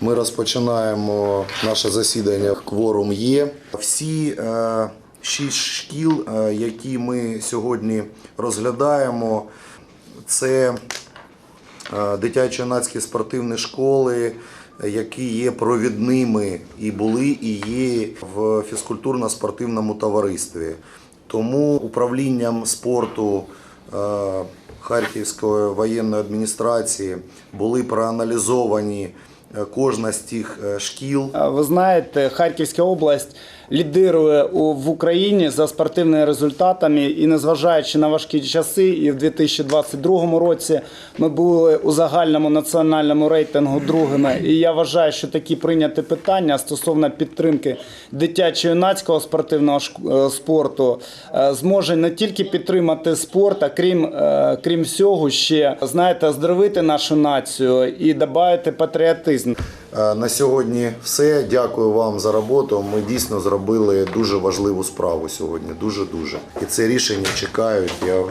Ми розпочинаємо наше засідання. Кворум є. Всі е, шість шкіл, е, які ми сьогодні розглядаємо, це е, дитячо-юнацькі спортивні школи, які є провідними і були, і є в фізкультурно-спортивному товаристві. Тому управлінням спорту Харківської воєнної адміністрації були проаналізовані кожна з тих е, шкіл. Ви знаєте, Харківська область лідирує в Україні за спортивними результатами, і незважаючи на важкі часи, і в 2022 році ми були у загальному національному рейтингу другими. І я вважаю, що такі прийняті питання стосовно підтримки дитячо-юнацького спортивного шк- е, спорту е, зможе не тільки підтримати спорт, а крім, е, крім всього, ще знаєте, оздоровити нашу націю і додати патріотизм. Е, На сьогодні все. Дякую вам за роботу. Ми дійсно зробили дуже важливу справу сьогодні. Дуже дуже. І це рішення чекають. Я е,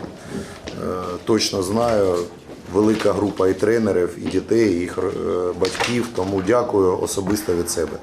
точно знаю. Велика група і тренерів, і дітей, і їх е, батьків. Тому дякую особисто від себе.